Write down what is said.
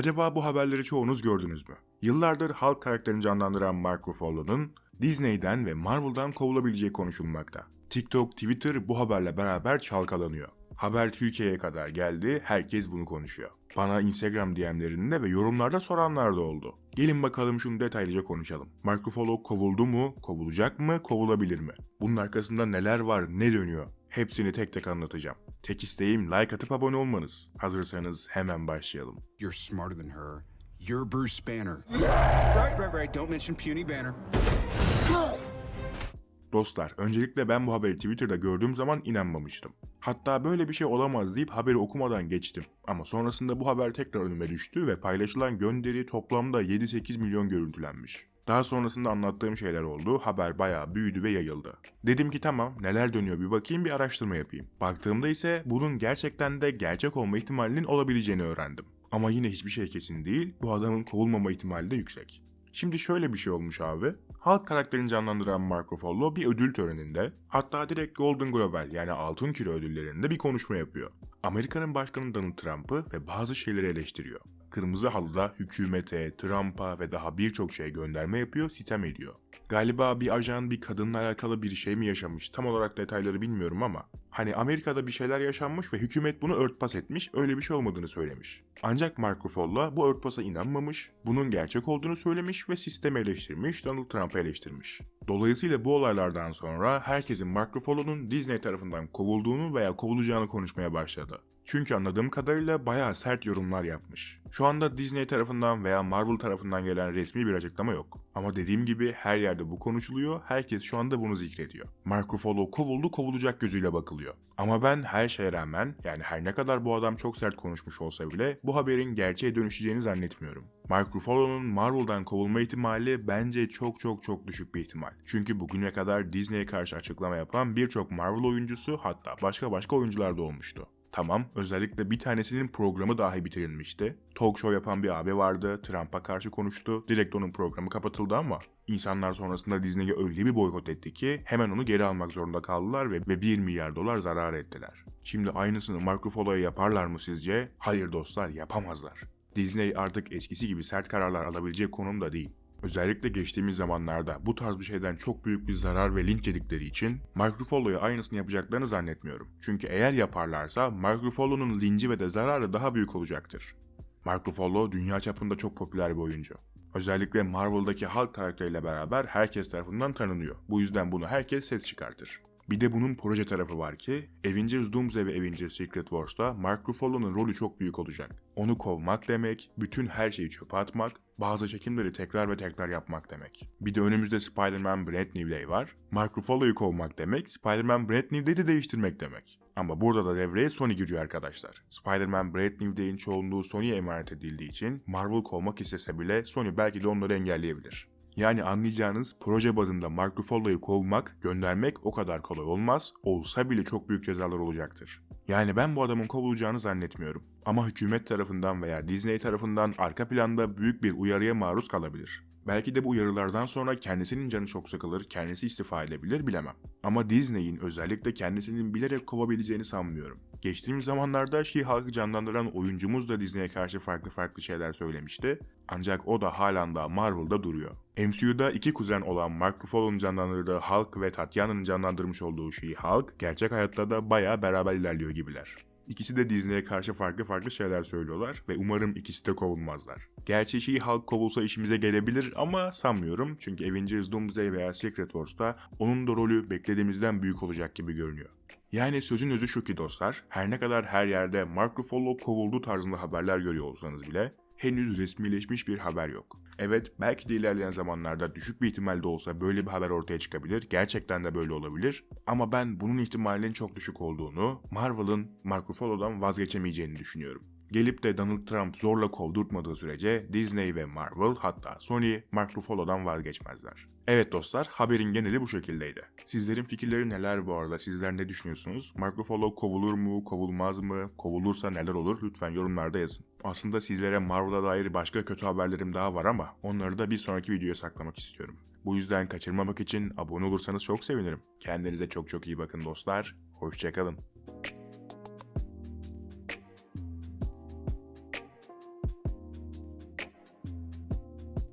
Acaba bu haberleri çoğunuz gördünüz mü? Yıllardır Hulk karakterini canlandıran Mark Ruffalo'nun Disney'den ve Marvel'dan kovulabileceği konuşulmakta. TikTok, Twitter bu haberle beraber çalkalanıyor. Haber Türkiye'ye kadar geldi, herkes bunu konuşuyor. Bana Instagram DM'lerinde ve yorumlarda soranlar da oldu. Gelin bakalım şunu detaylıca konuşalım. Mark Ruffalo kovuldu mu, kovulacak mı, kovulabilir mi? Bunun arkasında neler var, ne dönüyor? Hepsini tek tek anlatacağım. Tek isteğim like atıp abone olmanız. Hazırsanız hemen başlayalım. You're smarter than her. You're Bruce Banner. Right, right, right. Don't mention puny Banner. Dostlar, öncelikle ben bu haberi Twitter'da gördüğüm zaman inanmamıştım. Hatta böyle bir şey olamaz deyip haberi okumadan geçtim. Ama sonrasında bu haber tekrar önüme düştü ve paylaşılan gönderi toplamda 7-8 milyon görüntülenmiş. Daha sonrasında anlattığım şeyler oldu, haber bayağı büyüdü ve yayıldı. Dedim ki tamam, neler dönüyor bir bakayım bir araştırma yapayım. Baktığımda ise bunun gerçekten de gerçek olma ihtimalinin olabileceğini öğrendim. Ama yine hiçbir şey kesin değil, bu adamın kovulmama ihtimali de yüksek. Şimdi şöyle bir şey olmuş abi. Halk karakterini canlandıran Marco Follo bir ödül töreninde hatta direkt Golden Global yani Altın Küre ödüllerinde bir konuşma yapıyor. Amerika'nın başkanı Donald Trump'ı ve bazı şeyleri eleştiriyor. Kırmızı halıda hükümete, Trump'a ve daha birçok şeye gönderme yapıyor, sitem ediyor. Galiba bir ajan bir kadınla alakalı bir şey mi yaşamış tam olarak detayları bilmiyorum ama hani Amerika'da bir şeyler yaşanmış ve hükümet bunu örtbas etmiş öyle bir şey olmadığını söylemiş. Ancak Marco Folla bu örtbasa inanmamış, bunun gerçek olduğunu söylemiş ve sistemi eleştirmiş, Donald Trump'ı eleştirmiş. Dolayısıyla bu olaylardan sonra herkesin Marco Folla'nın Disney tarafından kovulduğunu veya kovulacağını konuşmaya başladı. Çünkü anladığım kadarıyla bayağı sert yorumlar yapmış. Şu anda Disney tarafından veya Marvel tarafından gelen resmi bir açıklama yok. Ama dediğim gibi her yerde bu konuşuluyor, herkes şu anda bunu zikrediyor. Mark Ruffalo kovuldu kovulacak gözüyle bakılıyor. Ama ben her şeye rağmen, yani her ne kadar bu adam çok sert konuşmuş olsa bile bu haberin gerçeğe dönüşeceğini zannetmiyorum. Mark Ruffalo'nun Marvel'dan kovulma ihtimali bence çok çok çok düşük bir ihtimal. Çünkü bugüne kadar Disney'e karşı açıklama yapan birçok Marvel oyuncusu hatta başka başka oyuncular da olmuştu. Tamam, özellikle bir tanesinin programı dahi bitirilmişti. Talk show yapan bir abi vardı, Trump'a karşı konuştu. Direkt onun programı kapatıldı ama insanlar sonrasında Disney'e öyle bir boykot etti ki hemen onu geri almak zorunda kaldılar ve, ve 1 milyar dolar zarar ettiler. Şimdi aynısını Mark Ruffalo'ya yaparlar mı sizce? Hayır dostlar, yapamazlar. Disney artık eskisi gibi sert kararlar alabilecek konumda değil. Özellikle geçtiğimiz zamanlarda bu tarz bir şeyden çok büyük bir zarar ve linç yedikleri için Ruffalo'ya aynısını yapacaklarını zannetmiyorum. Çünkü eğer yaparlarsa Mark Ruffalo'nun linci ve de zararı daha büyük olacaktır. Ruffalo dünya çapında çok popüler bir oyuncu. Özellikle Marvel'daki Hulk karakteriyle beraber herkes tarafından tanınıyor. Bu yüzden bunu herkes ses çıkartır. Bir de bunun proje tarafı var ki Avengers Doomsday ve Avengers Secret Wars'ta Mark Ruffalo'nun rolü çok büyük olacak. Onu kovmak demek, bütün her şeyi çöpe atmak, bazı çekimleri tekrar ve tekrar yapmak demek. Bir de önümüzde Spider-Man Brand New Day var. Mark Ruffalo'yu kovmak demek, Spider-Man Brand New Day'i de değiştirmek demek. Ama burada da devreye Sony giriyor arkadaşlar. Spider-Man Brand New Day'in çoğunluğu Sony'ye emanet edildiği için Marvel kovmak istese bile Sony belki de onları engelleyebilir. Yani anlayacağınız proje bazında Mark Ruffalo'yu kovmak, göndermek o kadar kolay olmaz, olsa bile çok büyük cezalar olacaktır. Yani ben bu adamın kovulacağını zannetmiyorum. Ama hükümet tarafından veya Disney tarafından arka planda büyük bir uyarıya maruz kalabilir. Belki de bu uyarılardan sonra kendisinin canı çok sıkılır, kendisi istifa edebilir bilemem. Ama Disney'in özellikle kendisinin bilerek kovabileceğini sanmıyorum. Geçtiğimiz zamanlarda She-Hulk'ı canlandıran oyuncumuz da Disney'e karşı farklı farklı şeyler söylemişti. Ancak o da halen daha Marvel'da duruyor. MCU'da iki kuzen olan Mark Ruffalo'nun canlandırdığı Hulk ve Tatiana'nın canlandırmış olduğu She-Hulk gerçek hayatta da bayağı beraber ilerliyor gibiler. İkisi de Disney'e karşı farklı farklı şeyler söylüyorlar ve umarım ikisi de kovulmazlar. Gerçi She-Hulk kovulsa işimize gelebilir ama sanmıyorum çünkü Avengers Doomsday veya Secret Wars'ta onun da rolü beklediğimizden büyük olacak gibi görünüyor. Yani sözün özü şu ki dostlar, her ne kadar her yerde Mark Ruffalo kovuldu tarzında haberler görüyor olsanız bile henüz resmileşmiş bir haber yok. Evet belki de ilerleyen zamanlarda düşük bir ihtimalde olsa böyle bir haber ortaya çıkabilir. Gerçekten de böyle olabilir. Ama ben bunun ihtimalinin çok düşük olduğunu, Marvel'ın Mark Ruffalo'dan vazgeçemeyeceğini düşünüyorum. Gelip de Donald Trump zorla kovdurtmadığı sürece Disney ve Marvel hatta Sony Mark Ruffalo'dan vazgeçmezler. Evet dostlar haberin geneli bu şekildeydi. Sizlerin fikirleri neler bu arada? Sizler ne düşünüyorsunuz? Mark Ruffalo kovulur mu, kovulmaz mı? Kovulursa neler olur? Lütfen yorumlarda yazın. Aslında sizlere Marvel'a dair başka kötü haberlerim daha var ama onları da bir sonraki videoya saklamak istiyorum. Bu yüzden kaçırmamak için abone olursanız çok sevinirim. Kendinize çok çok iyi bakın dostlar. Hoşçakalın.